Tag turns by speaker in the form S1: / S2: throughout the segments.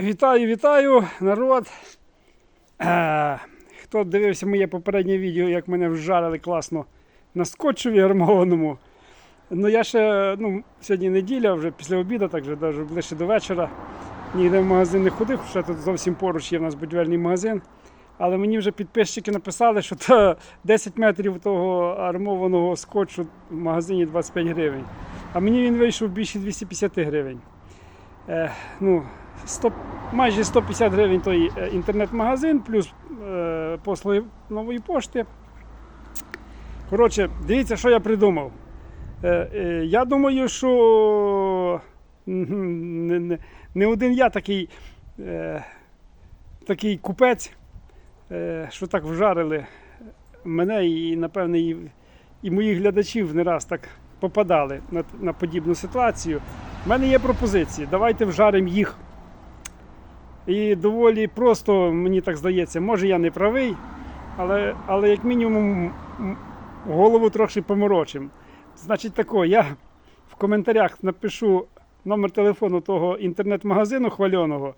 S1: Вітаю, вітаю, народ. Е, хто дивився моє попереднє відео, як мене вжарили класно на скотчеві армованому. Ну я ще, ну, сьогодні неділя, вже після обіду, так вже навіть ближче до вечора. Ніде в магазин не ходив, ще тут зовсім поруч є в нас будівельний магазин. Але мені вже підписчики написали, що то 10 метрів того армованого скотчу в магазині 25 гривень. А мені він вийшов більше 250 гривень. Е, ну, 100, майже 150 гривень той е, інтернет-магазин, плюс е, послуги нової пошти. Коротше, дивіться, що я придумав. Е, е, я думаю, що не, не, не один я такий, е, такий купець, е, що так вжарили мене і, напевне, і, і моїх глядачів не раз так попадали на, на подібну ситуацію. У мене є пропозиції. Давайте вжаримо їх. І доволі просто, мені так здається, може я не правий, але, але як мінімум голову трохи поморочим. Значить тако, я в коментарях напишу номер телефону того інтернет-магазину хвальоного.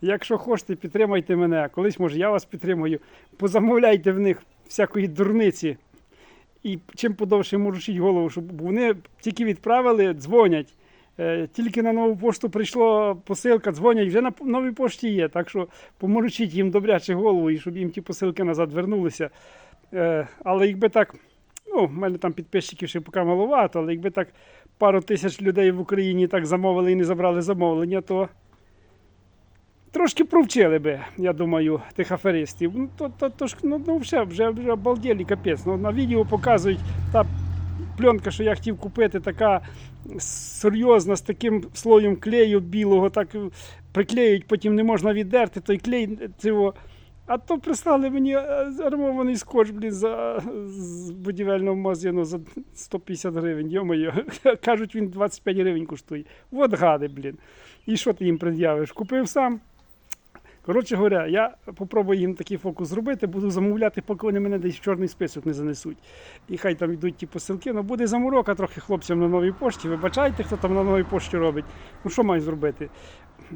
S1: Якщо хочете, підтримайте мене. Колись, може, я вас підтримую. Позамовляйте в них всякої дурниці. І чим подовше морочіть голову, щоб вони тільки відправили, дзвонять. Е, Тільки на нову пошту прийшла посилка, дзвонять, вже на новій пошті є. Так що поморочіть їм добряче голову і щоб їм ті посилки назад вернулися. Е, Але якби так, ну, в мене там підписчиків ще поки маловато, але якби так пару тисяч людей в Україні так замовили і не забрали замовлення, то трошки провчили би, я думаю, тих аферистів. Ну, то, то, то ж, ну, ну вже, вже, вже обалдєлі капець. Ну, на відео показують та пленка, що я хотів купити, така серйозна, з таким слоєм клею білого, так приклеюють, потім не можна віддерти, той клей цього. А то прислали мені е, армований скотч, блін, за, з будівельного магазину за 150 гривень. Йо-моє, кажуть, він 25 гривень коштує. От гади, блін. І що ти їм пред'явиш? Купив сам. Коротше говоря, я попробую їм такий фокус зробити, буду замовляти, поки вони мене десь в чорний список не занесуть. І хай там йдуть ті посилки. Ну буде заморока трохи хлопцям на новій пошті. Вибачайте, хто там на новій пошті робить. Ну що маю зробити?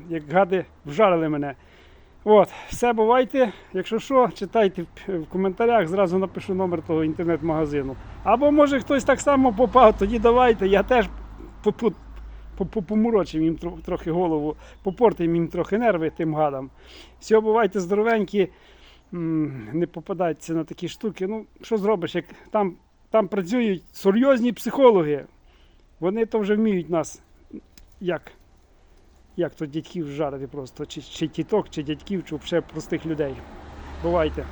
S1: Як гади вжарили мене. От, все бувайте. Якщо що, читайте в- коментарях, зразу напишу номер того інтернет-магазину. Або може хтось так само попав, тоді давайте, я теж по- по- по- по- помурочим їм трохи голову, попортим їм трохи нерви тим гадам. Все, бувайте здоровенькі, не попадайтеся на такі штуки. Ну, що зробиш, як там, там працюють серйозні психологи. Вони то вже вміють нас як як то дядьків жарити просто, чи, чи тіток, чи дядьків, чи взагалі простих людей. Бувайте.